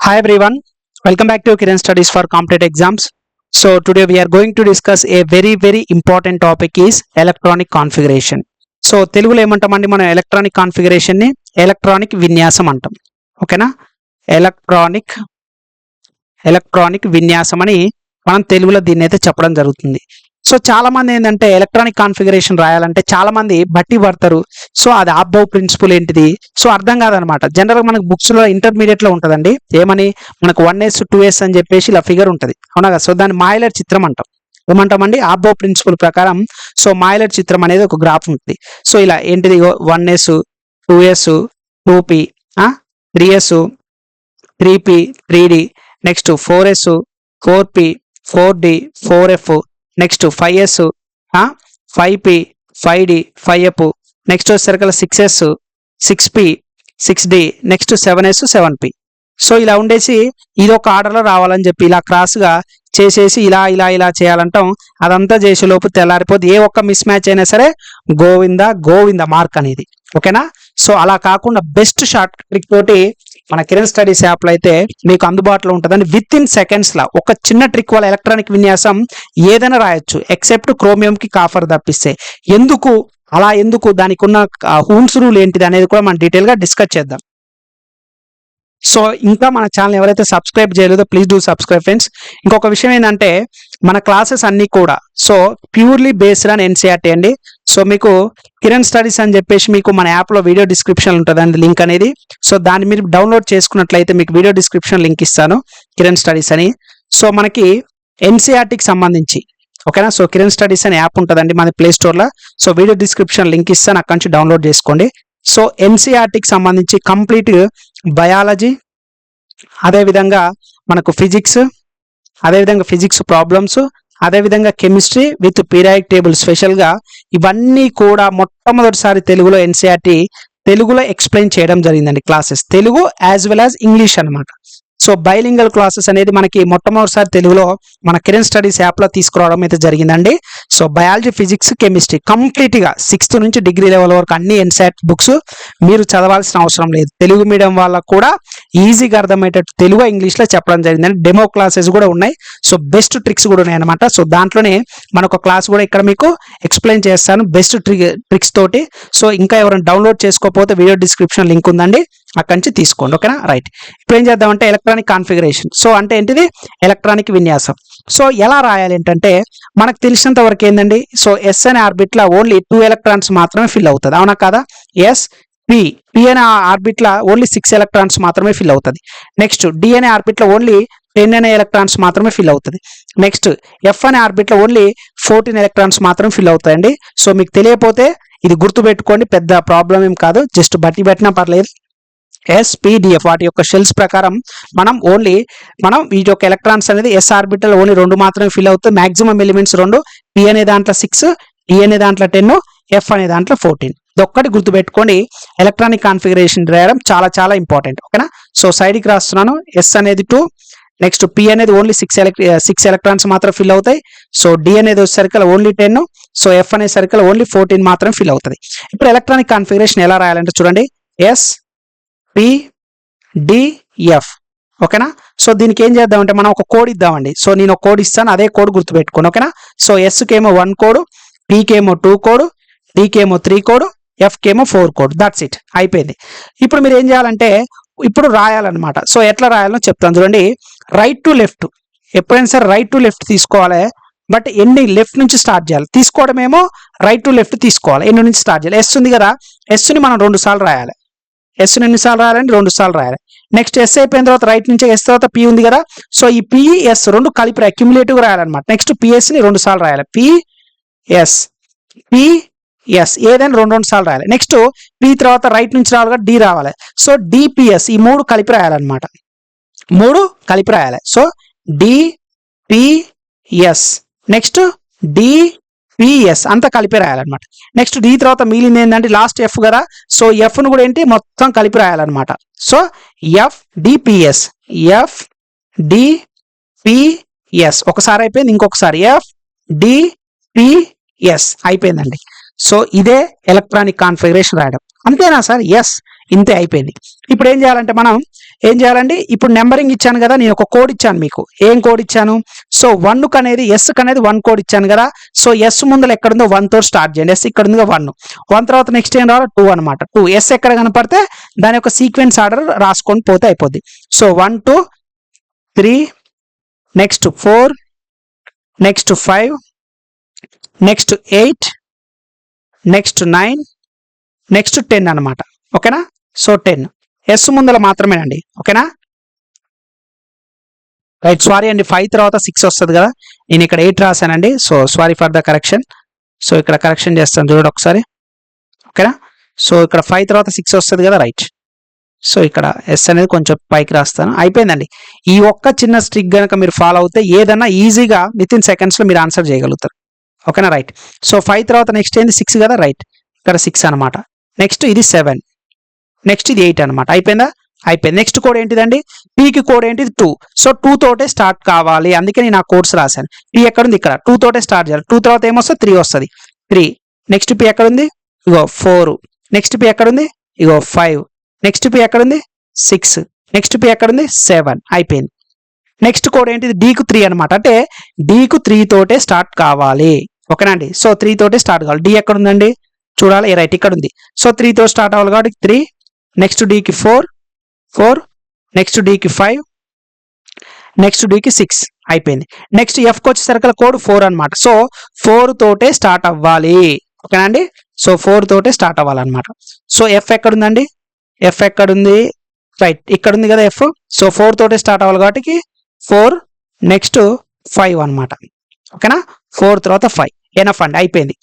Hi everyone, welcome back to Kiran Studies for Competitive Exams. So today we are going to discuss a very very important topic is electronic configuration. So తెలుగులో ఏమంటామండి మనం electronic కాన్ఫిగరేషన్ని electronic విన్యాసం అంటాం ఓకేనా electronic electronic విన్యాసం అని మనం తెలుగులో దీన్ని అయితే చెప్పడం జరుగుతుంది సో చాలా మంది ఏంటంటే ఎలక్ట్రానిక్ కాన్ఫిగరేషన్ రాయాలంటే చాలా మంది బట్టి పడతారు. సో అది ఆబ్బౌ ప్రిన్సిపల్ ఏంటిది? సో అర్థం కాదనమాట. జనరల్గా మనకు బుక్స్లో ఇంటర్మీడియట్లో ఉంటుందండి. ఏమని? మనకు వన్ ఎస్ టూ ఎస్ అని చెప్పేసి ఇలా ఫిగర్ ఉంటుంది. అవునా కదా? సో దాన్ని మాయిలర్ చిత్రం అంటాం. ఏమంటామండి? ఆబ్బో ప్రిన్సిపల్ ప్రకారం సో మాయిలర్ చిత్రం అనేది ఒక గ్రాఫ్ ఉంటుంది. సో ఇలా ఏంటిది one S two S two P three S three P three D next four S four P four D four F next five S five P five D five F next వచ్చేసరికి six S six P six D next seven S seven P so ఇలా ఉండేసి ఇది ఒక ఆర్డర్లో రావాలని చెప్పి ఇలా క్రాస్గా చేసేసి ఇలా ఇలా ఇలా చేయాలంటాం. అదంతా చేసే లోపు తెల్లారిపోతే ఏ ఒక్క మిస్ మ్యాచ్ అయినా సరే గోవింద గోవింద మార్క్ అనేది. ఓకేనా? సో అలా కాకుండా బెస్ట్ షార్ట్ ట్రిక్ తోటి మన కిరణ్ స్టడీస్ యాప్లో అయితే మీకు అందుబాటులో ఉంటుందని విత్ ఇన్ సెకండ్స్లో ఒక చిన్న ట్రిక్ వల్ల ఎలక్ట్రానిక్ విన్యాసం ఏదైనా రాయొచ్చు ఎక్సెప్ట్ క్రోమియంకి కాఫర్ తప్పిస్తే. ఎందుకు? అలా ఎందుకు? దానికి ఉన్న హూన్స్ రూల్ ఏంటిది అనేది కూడా మనం డీటెయిల్గా డిస్కస్ చేద్దాం. సో ఇంకా మన ఛానల్ ఎవరైతే సబ్స్క్రైబ్ చేయలేదో ప్లీజ్ డూ సబ్స్క్రైబ్ ఫ్రెండ్స్ ఇంకొక విషయం ఏంటంటే మన క్లాసెస్ అన్నీ కూడా so purely based on NCERT అండి. సో మీకు కిరణ్ స్టడీస్ అని చెప్పేసి మీకు మన యాప్లో వీడియో డిస్క్రిప్షన్ ఉంటుందండి లింక్ అనేది. సో దాన్ని మీరు డౌన్లోడ్ చేసుకున్నట్లయితే మీకు వీడియో డిస్క్రిప్షన్ లింక్ ఇస్తాను కిరణ్ స్టడీస్ అని. సో మనకి ఎన్సీఆర్టీకి సంబంధించి ఓకేనా? సో కిరణ్ స్టడీస్ అనే యాప్ ఉంటుందండి మన ప్లే స్టోర్లో సో వీడియో డిస్క్రిప్షన్ లింక్ ఇస్తాను అక్కడి నుంచి డౌన్లోడ్ చేసుకోండి. సో ఎన్సీఆర్టీకి సంబంధించి కంప్లీట్ బయాలజీ అదేవిధంగా మనకు ఫిజిక్స్ అదేవిధంగా ఫిజిక్స్ ప్రాబ్లమ్స్ అదేవిధంగా కెమిస్ట్రీ విత్ పీరియాడిక్ టేబుల్ స్పెషల్గా ఇవన్నీ కూడా మొట్టమొదటిసారి తెలుగులో ఎన్సీఆర్టీ తెలుగులో ఎక్స్ప్లెయిన్ చేయడం జరిగిందండి classes. Telugu as well as English అన్నమాట. సో బైలింగల్ క్లాసెస్ అనేది మనకి మొట్టమొదటిసారి తెలుగులో మన కిరణ్ స్టడీస్ యాప్లో తీసుకురావడం అయితే జరిగిందండి. సో బయాలజీ ఫిజిక్స్ కెమిస్ట్రీ కంప్లీట్గా సిక్స్త్ నుంచి డిగ్రీ లెవెల్ వరకు అన్ని ఎన్సాట్ బుక్స్ మీరు చదవాల్సిన అవసరం లేదు. తెలుగు మీడియం వాళ్ళకు కూడా ఈజీగా అర్థమయ్యేటట్టు తెలుగు ఇంగ్లీష్లో చెప్పడం జరిగిందండి. డెమో క్లాసెస్ కూడా ఉన్నాయి. సో బెస్ట్ ట్రిక్స్ కూడా ఉన్నాయి అనమాట సో దాంట్లోనే మనకు క్లాస్ కూడా ఇక్కడ మీకు ఎక్స్ప్లెయిన్ చేస్తాను. బెస్ట్ ట్రిక్ ట్రిక్స్ తోటి. సో ఇంకా ఎవరైనా డౌన్లోడ్ చేసుకోకపోతే వీడియో డిస్క్రిప్షన్ లింక్ ఉందండి. అక్కడి నుంచి తీసుకోండి ఓకేనా? రైట్. ఇప్పుడు ఏం చేద్దామంటే ఎలక్ట్రానిక్ కాన్ఫిగరేషన్. సో అంటే ఏంటిది? ఎలక్ట్రానిక్ విన్యాసం. సో ఎలా రాయాలి ఏంటంటే మనకు తెలిసినంత వరకు ఏంటండి సో ఎస్ అనే ఆర్బిట్లో ఓన్లీ టూ ఎలక్ట్రాన్స్ మాత్రమే ఫిల్ అవుతుంది. అవునా కదా? ఎస్ పి పి అనే ఆర్బిట్లో ఓన్లీ సిక్స్ ఎలక్ట్రాన్స్ మాత్రమే ఫిల్ అవుతుంది. నెక్స్ట్ డి అనే ఆర్బిట్లో ఓన్లీ టెన్ అనే ఎలక్ట్రాన్స్ మాత్రమే ఫిల్ అవుతుంది. నెక్స్ట్ ఎఫ్ అనే ఆర్బిట్లో ఓన్లీ ఫోర్టీన్ ఎలక్ట్రాన్స్ మాత్రం ఫిల్ అవుతాయండి. సో మీకు తెలియకపోతే ఇది గుర్తు పెట్టుకోండి పెద్ద ప్రాబ్లం ఏం కాదు. జస్ట్ బట్టి పెట్టినా పర్లేదు. ఎస్పీడిఎఫ్ వాటి యొక్క షెల్స్ ప్రకారం మనం ఓన్లీ మనం వీటి యొక్క ఎలక్ట్రాన్స్ అనేది ఎస్ ఆర్బిటల్ ఓన్లీ రెండు మాత్రమే ఫిల్ అవుతుంది మాక్సిమం ఎలిమెంట్స్ రెండు పి అనే దాంట్లో సిక్స్ డి అనే దాంట్లో టెన్ ఎఫ్ అనే దాంట్లో ఫోర్టీన్ ఇది ఒక్కటి గుర్తుపెట్టుకోండి. ఎలక్ట్రానిక్ కాన్ఫిగరేషన్ రాయడం చాలా చాలా ఇంపార్టెంట్ ఓకేనా సో సైడ్కి రాస్తున్నాను. ఎస్ అనేది టూ నెక్స్ట్ పి అనేది ఓన్లీ సిక్స్ ఎలక్ సిక్స్ ఎలక్ట్రాన్స్ మాత్రం ఫిల్ అవుతాయి. సో డి అనేది వచ్చేసరికి ఓన్లీ టెన్ సో ఎఫ్ అనే సర్కిల్ ఓన్లీ ఫోర్టీన్ మాత్రం ఫిల్ అవుతుంది. ఇప్పుడు ఎలక్ట్రానిక్ కాన్ఫిగరేషన్ ఎలా రాయాలంటే చూడండి. ఎస్ పిడిఎఫ్ ఓకేనా? సో దీనికి ఏం చేద్దామంటే మనం ఒక కోడ్ ఇద్దామండి. సో నేను ఒక కోడ్ ఇస్తాను అదే కోడ్ గుర్తుపెట్టుకోండి ఓకేనా? సో ఎస్కేమో వన్ కోడ్ పీకేమో టూ కోడ్ డీకేమో త్రీ కోడ్ ఎఫ్కేమో ఫోర్ కోడ్ దట్స్ ఇట్ అయిపోయింది. ఇప్పుడు మీరు ఏం చేయాలంటే ఇప్పుడు రాయాలన్నమాట. సో ఎట్లా రాయాలో చెప్తాను చూడండి. రైట్ టు లెఫ్ట్ ఎప్పుడైనా సరే రైట్ టు లెఫ్ట్ తీసుకోవాలి. బట్ ఎన్ని లెఫ్ట్ నుంచి స్టార్ట్ చేయాలి? తీసుకోవడమేమో రైట్ టు లెఫ్ట్ తీసుకోవాలి. ఎన్ని నుంచి స్టార్ట్ చేయాలి? ఎస్ ఉంది కదా. ఎస్ని మనం రెండు సార్లు రాయాలి. ఎస్ ఎన్నిసార్లు రాయాలంటే రెండు సార్లు రాయాలి. నెక్స్ట్ ఎస్ అయిపోయిన తర్వాత రైట్ నుంచి ఎస్ తర్వాత పి ఉంది కదా. సో ఈ పి ఎస్ రెండు కలిపి అక్యుములేటివ్ రాయాలన్నమాట. నెక్స్ట్ పిఎస్ని రెండు సార్లు రాయాలి. పి ఎస్ పి ఎస్ ఏదైనా రెండు రెండు సార్లు రాయాలి. నెక్స్ట్ పి తర్వాత రైట్ నుంచి రావాలి డి రావాలి. సో డిపిఎస్ ఈ మూడు కలిపి రాయాలన్నమాట. మూడు కలిపి రాయాలి. So DPS next D PS అంతా కలిపి రాయాలన్నమాట. నెక్స్ట్ డి తర్వాత మిగిలింది ఏంటంటే లాస్ట్ ఎఫ్ కదా. సో ఎఫ్ను కూడా ఏంటి? మొత్తం కలిపి రాయాలన్నమాట. So F DPS F DPS ఒకసారి అయిపోయింది ఇంకొకసారి. ఎఫ్ డిపిఎస్ అయిపోయిందండి. సో ఇదే ఎలక్ట్రానిక్ కాన్ఫిగరేషన్ రాయడం. అంతేనా సార్? ఎస్ ఇంతే అయిపోయింది. ఇప్పుడు ఏం చేయాలంటే మనం ఏం చేయాలండి? ఇప్పుడు నెంబరింగ్ ఇచ్చాను కదా నేను ఒక కోడ్ ఇచ్చాను మీకు. ఏం కోడ్ ఇచ్చాను? సో వన్ అనేది ఎస్ అనేది వన్ కోడ్ ఇచ్చాను కదా. సో ఎస్ ముందర ఎక్కడుందో వన్తో స్టార్ట్ చేయండి. ఎస్ ఇక్కడ ఉందిగా వన్ వన్ తర్వాత నెక్స్ట్ ఏం రావాలి టూ అనమాట టూ ఎస్ ఎక్కడ కనపడితే దాని యొక్క సీక్వెన్స్ ఆర్డర్ రాసుకొని పోతే అయిపోద్ది. So one two three next four next five next eight next nine next ten అనమాట ఓకేనా? సో టెన్ ఎస్ ముందర మాత్రమేనండి. ఓకేనా? రైట్ సారీ అండి. ఫైవ్ తర్వాత సిక్స్ వస్తుంది కదా. నేను ఇక్కడ eight రాశానండి. So sorry for the correction. So ఇక్కడ కరెక్షన్ చేస్తాను చూడండి ఒకసారి. ఓకేనా? సో ఇక్కడ ఫైవ్ తర్వాత సిక్స్ వస్తుంది కదా రైట్. సో ఇక్కడ ఎస్ అనేది కొంచెం పైకి రాస్తాను. అయిపోయిందండి. ఈ ఒక్క చిన్న స్ట్రిక్ కనుక మీరు ఫాలో అవుతే ఏదన్నా ఈజీగా విత్ ఇన్ సెకండ్స్లో మీరు ఆన్సర్ చేయగలుగుతారు. ఓకేనా రైట్. సో ఫైవ్ తర్వాత నెక్స్ట్ ఏంది? సిక్స్ కదా రైట్. ఇక్కడ సిక్స్ అనమాట నెక్స్ట్ ఇది సెవెన్. నెక్స్ట్ ఇది ఎయిట్ అనమాట అయిపోయిందా? అయిపోయింది. నెక్స్ట్ కోడ్ ఏంటిదండి? పీకి కోడ్ ఏంటిది? టూ సో టూ తోటే స్టార్ట్ కావాలి. అందుకే నేను ఆ కోర్స్ రాశాను. పీ ఎక్కడ ఉంది ఇక్కడ. టూ తోటే స్టార్ట్ చేయాలి. టూ తర్వాత ఏమొస్తుంది? త్రీ వస్తుంది. త్రీ నెక్స్ట్ పీ ఎక్కడ ఉంది ఇగో ఫోర్ నెక్స్ట్ పీ ఎక్కడ ఉంది ఇగో ఫైవ్ నెక్స్ట్ పీ ఎక్కడ ఉంది సిక్స్ నెక్స్ట్ పీ ఎక్కడ ఉంది సెవెన్ అయిపోయింది. నెక్స్ట్ కోడ్ ఏంటిది? డీకు త్రీ అనమాట అంటే డీకు త్రీ తోటే స్టార్ట్ కావాలి. ఓకేనా అండి? సో త్రీ తోటే స్టార్ట్ కావాలి. డి ఎక్కడ ఉందండి చూడాలి రైట్ ఇక్కడ ఉంది సో త్రీతో స్టార్ట్ అవ్వాలి కాబట్టి త్రీ నెక్స్ట్ డీకి ఫోర్ ఫోర్ నెక్స్ట్ డీకి ఫైవ్ నెక్స్ట్ డీకి సిక్స్ అయిపోయింది. నెక్స్ట్ ఎఫ్కి వచ్చేసరికి కోడ్ ఫోర్ అనమాట సో ఫోర్ తోటే స్టార్ట్ అవ్వాలి. ఓకేనా అండి? సో ఫోర్ తోటే స్టార్ట్ అవ్వాలన్నమాట. సో ఎఫ్ ఎక్కడుందండి? ఎఫ్ ఎక్కడుంది? రైట్ ఇక్కడ ఉంది కదా ఎఫ్ సో ఫోర్ తోటే స్టార్ట్ అవ్వాలి కాబట్టి ఫోర్ నెక్స్ట్ ఫైవ్ అనమాట ఓకేనా ఫోర్ తర్వాత ఫైవ్ ఎనఫ్ అండి. అయిపోయింది.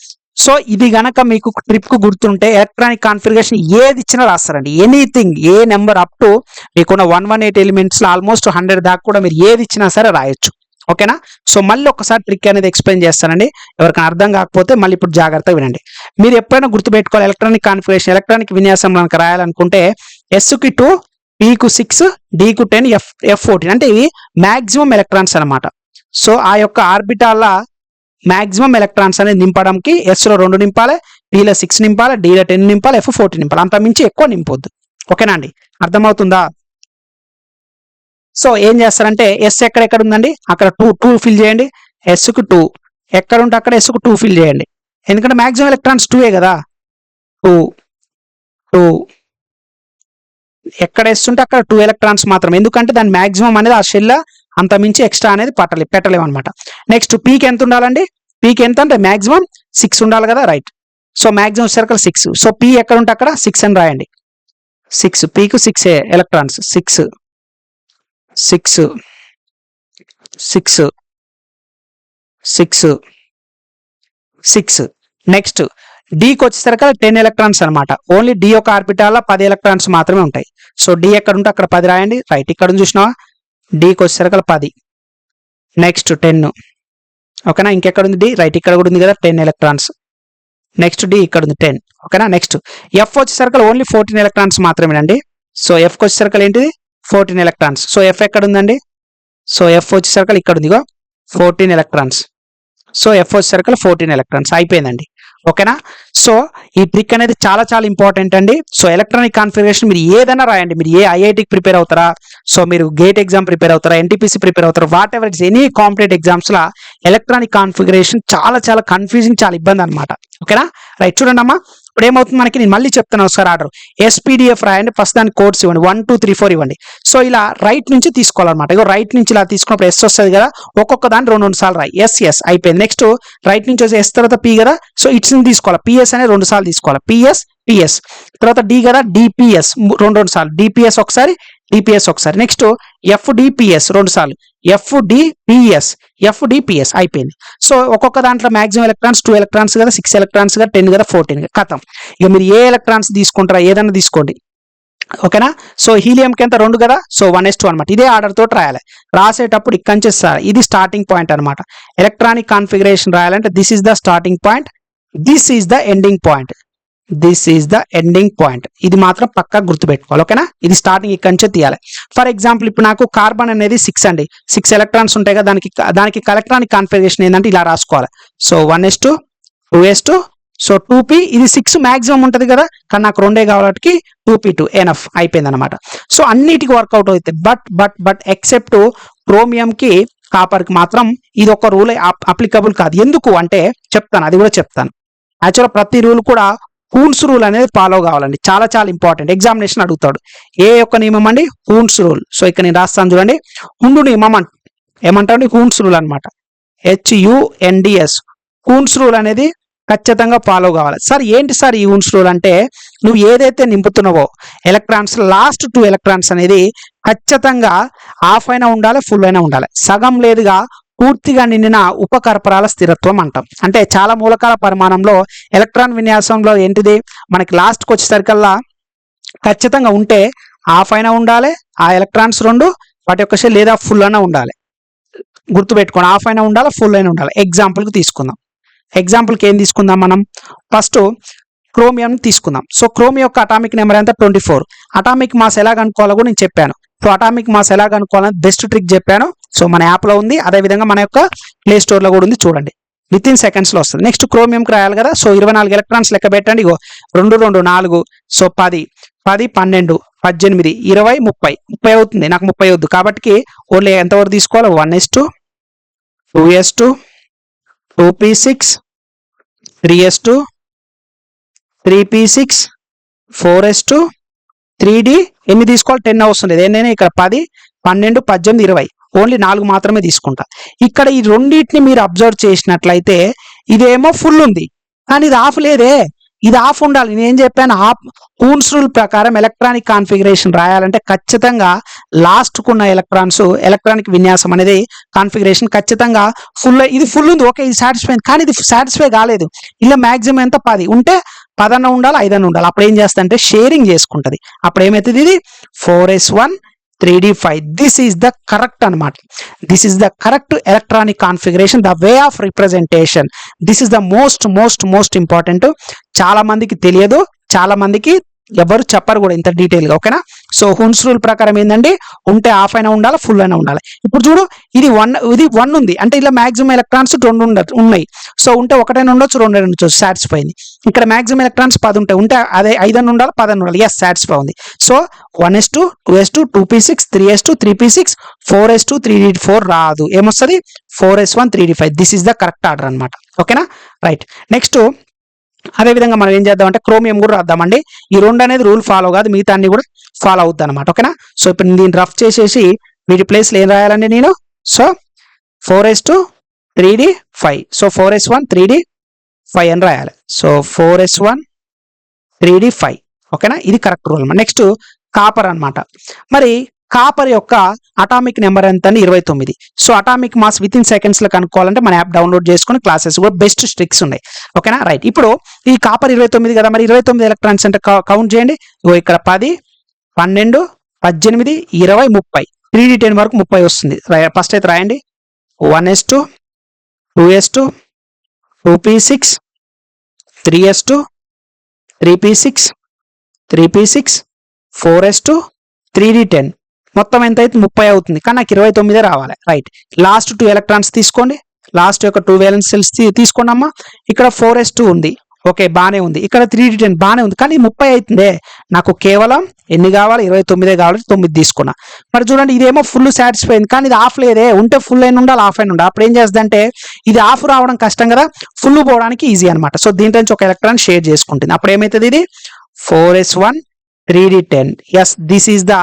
సో ఇది గనక మీకు ట్రిప్కు గుర్తుంటే ఎలక్ట్రానిక్ కాన్ఫిగరేషన్ ఏది ఇచ్చినా రాస్తారండి. ఎనీథింగ్ ఏ నెంబర్ అప్ టు మీకున్న వన్ వన్ ఎయిట్ ఎలిమెంట్స్లో ఆల్మోస్ట్ హండ్రెడ్ దాకా కూడా మీరు ఏది ఇచ్చినా సరే రాయొచ్చు. ఓకేనా? సో మళ్ళీ ఒకసారి ట్రిక్ అనేది ఎక్స్ప్లెయిన్ చేస్తానండి. ఎవరికైనా అర్థం కాకపోతే మళ్ళీ ఇప్పుడు జాగ్రత్తగా వినండి. మీరు ఎప్పుడైనా గుర్తుపెట్టుకోవాలి ఎలక్ట్రానిక్ కాన్ఫిగరేషన్ ఎలక్ట్రానిక్ విన్యాసం కనుక రాయాలనుకుంటే ఎస్కి టూ పీకు సిక్స్ డీకు టెన్ ఎఫ్ ఎఫ్ ఫోర్టీన్ అంటే ఇవి మాక్సిమం ఎలక్ట్రాన్స్ అన్నమాట. సో ఆ యొక్క ఆర్బిటాల మాక్సిమం ఎలక్ట్రాన్స్ అనేది నింపడానికి ఎస్లో రెండు నింపాలి పీలో సిక్స్ నింపాలి డీలో టెన్ నింపాలి ఎఫ్ ఫోర్టీన్ నింపాలి. అంత మించి ఎక్కువ నింపొద్దు. ఓకేనా అండి? అర్థమవుతుందా? సో ఏం చేస్తారంటే ఎస్ ఎక్కడెక్కడ ఉందండి? అక్కడ టూ టూ ఫిల్ చేయండి. ఎస్కు టూ ఎక్కడ ఉంటే అక్కడ ఎస్కు టూ ఫిల్ చేయండి. ఎందుకంటే మ్యాక్సిమం ఎలక్ట్రాన్స్ టూయే కదా? టూ టూ ఎక్కడ ఎస్ ఉంటే అక్కడ టూ ఎలక్ట్రాన్స్ మాత్రం ఎందుకంటే దాని మ్యాక్సిమం అనేది ఆ షెల్ అంత మించి ఎక్స్ట్రా అనేది పట్టలే పెట్టలేము అనమాట నెక్స్ట్ పీక్ ఎంత ఉండాలండి? పీక్ ఎంత అంటే మాక్సిమం సిక్స్ ఉండాలి కదా right so maximum circle six so P ఎక్కడ ఉంటే అక్కడ సిక్స్ అని రాయండి. సిక్స్ పీకు six electrons six six six six six next డీకి వచ్చేసరికి టెన్ ఎలక్ట్రాన్స్ అనమాట ఓన్లీ డి యొక్క ఆర్బిటాల్లో పది ఎలక్ట్రాన్స్ మాత్రమే ఉంటాయి. సో డి ఎక్కడ ఉంటే అక్కడ పది రాయండి. రైట్ ఇక్కడ చూసినావా? డీకి వచ్చేసరికి పది. నెక్స్ట్ టెన్ ఓకేనా ఇంకెక్కడ ఉంది డి రైట్ ఇక్కడ కూడా ఉంది కదా? టెన్ ఎలక్ట్రాన్స్ నెక్స్ట్ డి ఇక్కడ ఉంది టెన్ ఓకేనా నెక్స్ట్ ఎఫ్ వచ్చేసరికి ఓన్లీ ఫోర్టీన్ ఎలక్ట్రాన్స్ మాత్రమేనండి సో ఎఫ్కి వచ్చేసరికి ఏంటిది? ఫోర్టీన్ ఎలక్ట్రాన్స్ సో ఎఫ్ ఎక్కడ ఉందండి? సో ఎఫ్ వచ్చేసరికి ఇక్కడ ఉందిగో ఫోర్టీన్ ఎలక్ట్రాన్స్ సో ఎఫ్ వచ్చేసరికి ఫోర్టీన్ ఎలక్ట్రాన్స్ అయిపోయిందండి. ఓకేనా? సో ఈ ట్రిక్ అనేది చాలా చాలా ఇంపార్టెంట్ అండి. సో ఎలక్ట్రానిక్ కాన్ఫిగరేషన్ మీరు ఏదైనా రాయండి. మీరు ఏ ఐఐటికి ప్రిపేర్ అవుతారా? సో మీరు గేట్ ఎగ్జామ్ ప్రిపేర్ అవుతారా? ఎన్టీపీసీ ప్రిపేర్ అవుతారా? వాట్ ఎవర్ ఇట్స్ ఎనీ కాంపిటేట్ ఎగ్జామ్స్లో ఎలక్ట్రానిక్ కాన్ఫిగరేషన్ చాలా చాలా కన్ఫ్యూజింగ్ చాలా ఇబ్బంది అనమాట ఓకేనా? రైట్ చూడండి అమ్మా ఇప్పుడు ఏమవుతుంది మనకి? నేను మళ్ళీ చెప్తాను ఒకసారి ఆర్డర్. ఎస్పీడిఎఫ్ రాయండి. ఫస్ట్ దాని కోడ్స్ ఇవ్వండి. వన్ టూ త్రీ ఫోర్ ఇవ్వండి. సో ఇలా రైట్ నుంచి తీసుకోవాలన్నమాట. ఇగో రైట్ నుంచి ఇలా తీసుకున్నప్పుడు ఎస్ వస్తుంది కదా? ఒక్కొక్క దాన్ని రెండు రెండు సార్లు రాయి. ఎస్ ఎస్ అయిపోయింది. నెక్స్ట్ రైట్ నుంచి వచ్చి ఎస్ తర్వాత పి కదా? సో ఇట్స్ తీసుకోవాలి. పిఎస్ అనేది రెండు సార్లు తీసుకోవాలి. పిఎస్ పిఎస్ తర్వాత డి కదా? డిపిఎస్ రెండు రెండు సార్లు. డిపిఎస్ ఒకసారి డిపిఎస్ ఒకసారి. నెక్స్ట్ ఎఫ్డిపిఎస్ రెండు సార్లు. ఎఫ్డిపిఎస్ ఎఫ్డిపిఎస్ అయిపోయింది. సో ఒక్కొక్క దాంట్లో మాక్సిమం ఎలక్ట్రాన్స్ టూ ఎలక్ట్రాన్స్ కదా సిక్స్ ఎలక్ట్రాన్స్ కదా టెన్ కదా ఫోర్టీన్ కథం. ఇక మీరు ఏ ఎలక్ట్రాన్స్ తీసుకుంటారా ఏదైనా తీసుకోండి. ఓకేనా? సో హీలియంకి ఎంత? రెండు కదా? సో వన్ ఎస్ టూ అనమాట ఇదే ఆర్డర్ తోటి రాయాలి. రాసేటప్పుడు ఇక్కడ నుంచి ఇది స్టార్టింగ్ పాయింట్ అనమాట ఎలక్ట్రానిక్ కాన్ఫిగరేషన్ రాయాలంటే this is the starting point this is the ending point this is the ending point ఇది మాత్రం పక్కా గుర్తుపెట్టుకోవాలి ఓకేనా? ఇది స్టార్టింగ్ ఇక్కడి నుంచే తీయాలి. ఫర్ ఎగ్జాంపుల్ ఇప్పుడు నాకు కార్బన్ అనేది సిక్స్ అండి. సిక్స్ ఎలక్ట్రాన్స్ ఉంటాయి కదా దానికి దానికి ఎలక్ట్రానిక్ కాన్ఫిగరేషన్ ఏంటంటే ఇలా రాసుకోవాలి. So one S two two S two so two P ఇది సిక్స్ మాక్సిమం ఉంటుంది కదా కానీ నాకు రెండే కావాలకి టూ పీ టూ ఎనఫ్ అయిపోయింది అనమాట సో అన్నిటికీ వర్కౌట్ అవుతాయి. బట్ బట్ బట్ ఎక్సెప్ట్ క్రోమియంకి కాపర్కి మాత్రం ఇది ఒక రూల్ అప్లికబుల్ కాదు. ఎందుకు? అంటే చెప్తాను అది కూడా చెప్తాను. యాక్చువల్గా ప్రతి రూల్ కూడా హూన్స్ రూల్ అనేది ఫాలో కావాలండి. చాలా చాలా ఇంపార్టెంట్. ఎగ్జామినేషన్ అడుగుతాడు. ఏ యొక్క నియమం అండి? Huns rule. సో ఇక్కడ నేను రాస్తాను చూడండి. హుండు నియమం అంట ఏమంటాడు హూన్స్ రూల్ అనమాట హెచ్యుఎన్డిఎస్ హూన్స్ రూల్ అనేది ఖచ్చితంగా ఫాలో కావాలి. సార్ ఏంటి సార్ ఈ హూన్స్ రూల్ అంటే? నువ్వు ఏదైతే నింపుతున్నావో ఎలక్ట్రాన్స్ లాస్ట్ టూ ఎలక్ట్రాన్స్ అనేది ఖచ్చితంగా ఆఫ్ అయినా ఉండాలి ఫుల్ అయినా ఉండాలి. సగం లేదుగా పూర్తిగా నిండిన ఉపకర్పరాల స్థిరత్వం అంటాం. అంటే చాలా మూలకాల పరిమాణంలో ఎలక్ట్రాన్ విన్యాసంలో ఏంటిది? మనకి లాస్ట్కి వచ్చేసరికల్లా ఖచ్చితంగా ఉంటే ఆఫ్ అయినా ఉండాలి ఆ ఎలక్ట్రాన్స్ రెండు వాటి యొక్క షెల్ లేదా ఫుల్ అయినా ఉండాలి. గుర్తుపెట్టుకోండి ఆఫ్ అయినా ఉండాలి ఫుల్ అయినా ఉండాలి? ఎగ్జాంపుల్కి తీసుకుందాం. ఎగ్జాంపుల్కి ఏం తీసుకుందాం మనం? ఫస్ట్ క్రోమియం తీసుకుందాం. సో క్రోమియం యొక్క అటామిక్ నెంబర్ ఎంత? ట్వంటీ ఫోర్ అటామిక్ మాస్ ఎలా కనుక్కోవాలో కూడా నేను చెప్పాను. సో అటామిక్ మాస్ ఎలా కనుక్కోవాలని బెస్ట్ ట్రిక్ చెప్పాను. సో మన యాప్లో ఉంది. అదేవిధంగా మన యొక్క ప్లే స్టోర్లో కూడా ఉంది. చూడండి. విత్ ఇన్ సెకండ్స్లో వస్తుంది. నెక్స్ట్ క్రోమియంకి రాయాలి కదా. సో ఇరవై నాలుగు ఎలక్ట్రాన్స్ లెక్క పెట్టండి. ఇగో రెండు రెండు నాలుగు సో పది పది పన్నెండు పద్దెనిమిది ఇరవై ముప్పై. ముప్పై అవుతుంది. నాకు ముప్పై అవుద్దు కాబట్టి ఓన్లీ ఎంతవరకు తీసుకోవాలి? One S two two S two two P six three S two three P six four S two three D ఎన్ని తీసుకోవాలి టెన్ వస్తుంది ఏంటంటే ఇక్కడ పది పన్నెండు పద్దెనిమిది ఇరవై. ఓన్లీ నాలుగు మాత్రమే తీసుకుంటా. ఇక్కడ ఈ రెండింటిని మీరు అబ్జర్వ్ చేసినట్లయితే ఇదేమో ఫుల్ ఉంది. కానీ ఇది ఆఫ్ లేదే. ఇది ఆఫ్ ఉండాలి. నేను ఏం చెప్పాను? ఆఫ్ కూన్స్ రూల్ ప్రకారం ఎలక్ట్రానిక్ కాన్ఫిగరేషన్ రాయాలంటే ఖచ్చితంగా లాస్ట్కున్న ఎలక్ట్రాన్స్ ఎలక్ట్రానిక్ విన్యాసం అనేది కాన్ఫిగరేషన్ ఖచ్చితంగా ఫుల్ ఇది ఫుల్ ఉంది. ఓకే ఇది సాటిస్ఫై కానీ ఇది సాటిస్ఫై కాలేదు. ఇలా మ్యాక్సిమం ఎంత? పది. ఉంటే పదన్న ఉండాలి ఐదన్న ఉండాలి. అప్పుడు ఏం చేస్తా అంటే షేరింగ్ చేసుకుంటది. అప్పుడు ఏమవుతుంది ఇది? Four S one three D five this is the correct అనమాట this is the correct electronic configuration the way of representation this is the most most most important చాలా మందికి తెలియదు చాలా మందికి ఎవరు చెప్పరు కూడా ఇంత డీటెయిల్గా ఓకేనా సో హున్స్ రూల్ ప్రకారం ఏంటంటే ఉంటే ఆఫ్ అయినా ఉండాలి ఫుల్ అయినా ఉండాలి? ఇప్పుడు చూడు ఇది వన్ ఇది వన్ ఉంది. అంటే ఇలా మాక్సిమం ఎలక్ట్రాన్స్ రెండు ఉండ ఉన్నాయి. సో ఉంటే ఒకటైనా ఉండొచ్చు రెండు ఉండొచ్చు సాటిస్ఫై అయింది ఇక్కడ మాక్సిమం ఎలక్ట్రాన్స్ పది ఉంటాయి. ఉంటే అదే ఐదన్న ఉండాలి పదన్న ఉండాలి? ఎస్ సాటిస్ఫై ఉంది. So one S two two S two two P six three S two three P six four S two three D four రాదు. ఏమొస్తుంది? Four S one three D five this is the correct order అనమాట ఓకేనా right next అదే విధంగా మనం ఏం చేద్దాం అంటే క్రోమియం కూడా రాద్దామండి. ఈ రెండు అనేది రూల్ ఫాలో కాదు మిగతా అన్ని కూడా ఫాలో అవుద్ది అనమాట ఓకేనా సో ఇప్పుడు దీన్ని రఫ్ చేసేసి వీటి ప్లేస్లో ఏం రాయాలండి నేను? So four S two three D five so four S one three D five అని రాయాలి. So four S one three D five ఓకేనా ఇది కరెక్ట్ రూల్ నెక్స్ట్ కాపర్ అనమాట మరి కాపర్ యొక్క అటామిక్ నెంబర్ ఎంత అని ఇరవై తొమ్మిది. So atomic mass with in సెకండ్స్లో కనుక్కోవాలంటే మన యాప్ డౌన్లోడ్ చేసుకుని క్లాసెస్ కూడా బెస్ట్ స్ట్రిక్స్ ఉన్నాయి. ఓకేనా రైట్ ఇప్పుడు ఈ కాపర్ ఇరవై తొమ్మిది కదా మరి? ఇరవై తొమ్మిది ఎలక్ట్రాన్స్ అంటే కౌంట్ చేయండి. ఇక్కడ పది పన్నెండు పద్దెనిమిది ఇరవై ముప్పై. త్రీ డి టెన్ వరకు ముప్పై వస్తుంది. ఫస్ట్ అయితే రాయండి. One S two two S two two P six three S two three P six three P six four S two three D ten మొత్తం ఎంత అయితే ముప్పై అవుతుంది. కానీ నాకు ఇరవై తొమ్మిదే రావాలి. రైట్ లాస్ట్ టూ ఎలక్ట్రాన్స్ తీసుకోండి. లాస్ట్ యొక్క టూ వేలెన్స్ సెల్స్ తీసుకోండి అమ్మా. ఇక్కడ ఫోర్ ఎస్ టూ ఉంది. ఓకే బాగానే ఉంది. ఇక్కడ త్రీ డి టెన్ బాగానే ఉంది. కానీ ముప్పై అవుతుందే నాకు కేవలం ఎన్ని కావాలి? ఇరవై తొమ్మిదే కావాలి. తొమ్మిది తీసుకున్నా. మరి చూడండి ఇదేమో ఫుల్ సాటిస్ఫై అయింది. కానీ ఇది ఆఫ్ లేదే. ఉంటే ఫుల్ అయిన ఉండాలి ఆఫ్ అయిన ఉండాలి. అప్పుడు ఏం చేస్తుందంటే ఇది ఆఫ్ రావడం కష్టం కదా. ఫుల్ పోవడానికి ఈజీ అనమాట సో దీంట్లో నుంచి ఒక ఎలక్ట్రాన్ షేర్ చేసుకుంటుంది. అప్పుడు ఏమవుతుంది ఇది? Four S one three D ten S this is the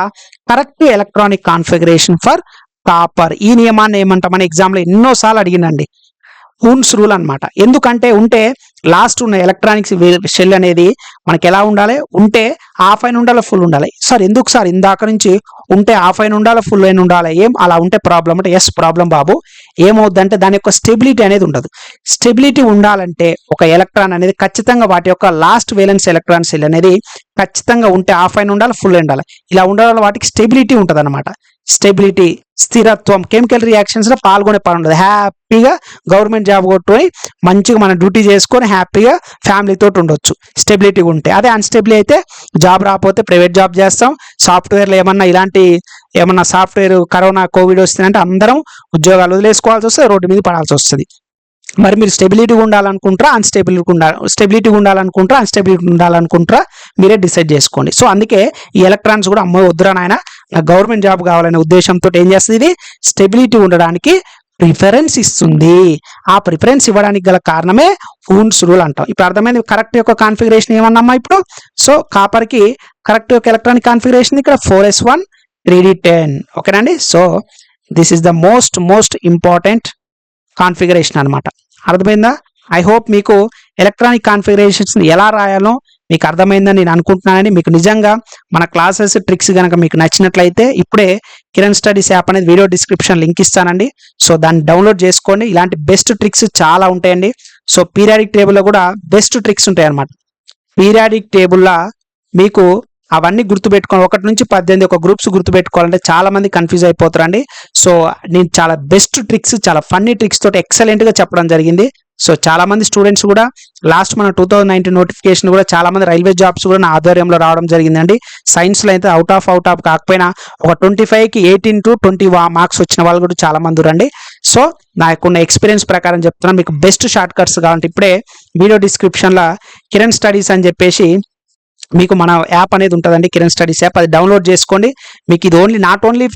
correct electronic configuration for copper ఈ నియమాన్ని ఏమంటామని ఎగ్జామ్లో ఎన్నోసార్లు అడిగినండి. ఊన్స్ రూల్ అన్నమాట. ఎందుకంటే ఉంటే లాస్ట్ ఉన్న ఎలక్ట్రానిక్స్ షెల్ అనేది మనకి ఎలా ఉండాలి? ఉంటే ఆఫ్ అయిన ఉండాలి ఫుల్ ఉండాలి. సార్ ఎందుకు సార్? ఇందాక నుంచి ఉంటే ఆఫ్ అయిన ఉండాలి ఫుల్ అయిన ఉండాలి. ఏం? అలా ఉంటే ప్రాబ్లం అంటే ఎస్ ప్రాబ్లం బాబు. ఏమవుద్దంటే దాని యొక్క స్టెబిలిటీ అనేది ఉండదు. స్టెబిలిటీ ఉండాలంటే ఒక ఎలక్ట్రాన్ అనేది ఖచ్చితంగా వాటి యొక్క లాస్ట్ వేలెన్స్ ఎలక్ట్రాన్ సెల్ అనేది ఖచ్చితంగా ఉంటే ఆఫ్ అయిన ఉండాలి ఫుల్ ఉండాలి. ఇలా ఉండడం వాటికి స్టెబిలిటీ ఉంటుంది అనమాట స్టెబిలిటీ స్థిరత్వం కెమికల్ రియాక్షన్స్లో పాల్గొనే పని ఉండదు. హ్యాపీగా గవర్నమెంట్ జాబ్ కొట్టుకొని మంచిగా మన డ్యూటీ చేసుకొని హ్యాపీగా ఫ్యామిలీతో ఉండొచ్చు. స్టెబిలిటీ ఉంటే. అదే అన్స్టెబిలిటీ అయితే జాబ్ రాకపోతే ప్రైవేట్ జాబ్ చేస్తాం. సాఫ్ట్వేర్లో ఏమన్నా ఇలాంటి ఏమన్నా సాఫ్ట్వేర్ కరోనా కోవిడ్ వస్తుందంటే అందరం ఉద్యోగాలు వదిలేసుకోవాల్సి వస్తుంది రోడ్డు మీద పడాల్సి వస్తుంది. మరి మీరు స్టెబిలిటీగా ఉండాలనుకుంటారా అన్స్టెబిలిటీ ఉండాలి స్టెబిలిటీగా ఉండాలనుకుంటారా అన్స్టెబిలిటీ ఉండాలనుకుంటారా మీరే డిసైడ్ చేసుకోండి. సో అందుకే ఈ ఎలక్ట్రాన్స్ కూడా అమ్మ వద్దురా నాయన గవర్నమెంట్ జాబ్ కావాలనే ఉద్దేశంతో ఏం చేస్తుంది ఇది? స్టెబిలిటీ ఉండడానికి ప్రిఫరెన్స్ ఇస్తుంది. ఆ ప్రిఫరెన్స్ ఇవ్వడానికి గల కారణమే హూన్స్ రూల్ అంటాం. ఇప్పుడు అర్థమైంది కరెక్ట్ యొక్క కాన్ఫిగరేషన్ ఏమన్నామా ఇప్పుడు? సో కాపర్కి కరెక్ట్ యొక్క ఎలక్ట్రానిక్ కాన్ఫిగరేషన్ ఇక్కడ four S one three D ten. ఓకేనండి so this is the most most important configuration అనమాట అర్థమైందా? ఐ హోప్ మీకు ఎలక్ట్రానిక్ కాన్ఫిగరేషన్స్ ఎలా రాయాలో మీకు అర్థమైందని నేను అనుకుంటున్నానని మీకు నిజంగా మన క్లాసెస్ ట్రిక్స్ కనుక మీకు నచ్చినట్లయితే ఇప్పుడే కిరణ్ స్టడీస్ యాప్ అనేది వీడియో డిస్క్రిప్షన్ లింక్ ఇస్తానండి. సో దాన్ని డౌన్లోడ్ చేసుకోండి. ఇలాంటి బెస్ట్ ట్రిక్స్ చాలా ఉంటాయండి. సో పీరియాడిక్ టేబుల్లో కూడా బెస్ట్ ట్రిక్స్ ఉంటాయి అన్నమాట పీరియాడిక్ టేబుల్లో మీకు అవన్నీ గుర్తుపెట్టుకోండి ఒకటి నుంచి పద్దెనిమిది ఒక గ్రూప్స్ గుర్తుపెట్టుకోవాలంటే చాలా మంది కన్ఫ్యూజ్ అయిపోతారండి. సో నేను చాలా బెస్ట్ ట్రిక్స్ చాలా ఫన్నీ ట్రిక్స్ తోటి ఎక్సలెంట్గా చెప్పడం జరిగింది. సో చాలామంది స్టూడెంట్స్ కూడా లాస్ట్ మన టూ థౌసండ్ నైన్టీన్ నోటిఫికేషన్ కూడా చాలామంది రైల్వే జాబ్స్ కూడా నా ఆధ్వర్యంలో రావడం జరిగిందండి. సైన్స్లో అయితే అవుట్ ఆఫ్ అవుట్ ఆఫ్ కాకపోయినా ఒక ట్వంటీ ఫైవ్కి ఎయిటీన్ టు ట్వంటీ మార్క్స్ వచ్చిన వాళ్ళు కూడా చాలామంది రండి. సో నాకున్న ఎక్స్పీరియన్స్ ప్రకారం చెప్తున్నాను మీకు బెస్ట్ షార్ట్ కట్స్ కావాలంటే ఇప్పుడే వీడియో డిస్క్రిప్షన్లో కిరణ్ స్టడీస్ అని చెప్పేసి మీకు మన యాప్ అనేది ఉంటుందండి కిరణ్ స్టడీస్ యాప్. అది డౌన్లోడ్ చేసుకోండి. మీకు ఇది ఓన్లీ నాట్ ఓన్లీ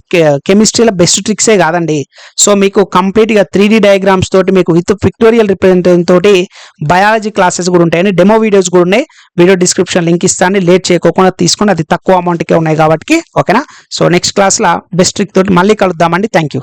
కెమిస్ట్రీలో బెస్ట్ ట్రిక్సే కాదండి. సో మీకు కంప్లీట్గా త్రీ డీ డయాగ్రామ్స్ తోటి మీకు విత్ పిక్టోరియల్ రిప్రజెంటేషన్ తోటి బయాలజీ క్లాసెస్ కూడా ఉంటాయండి. డెమో వీడియోస్ కూడా ఉన్నాయి. వీడియో డిస్క్రిప్షన్ లింక్ ఇస్తాను లేట్ చేయకోకుండా తీసుకోండి. అది తక్కువ అమౌంట్కే ఉన్నాయి కాబట్టి ఓకేనా? సో నెక్స్ట్ క్లాస్లో బెస్ట్ ట్రిక్ తోటి మళ్ళీ కలుద్దామండి. Thank you.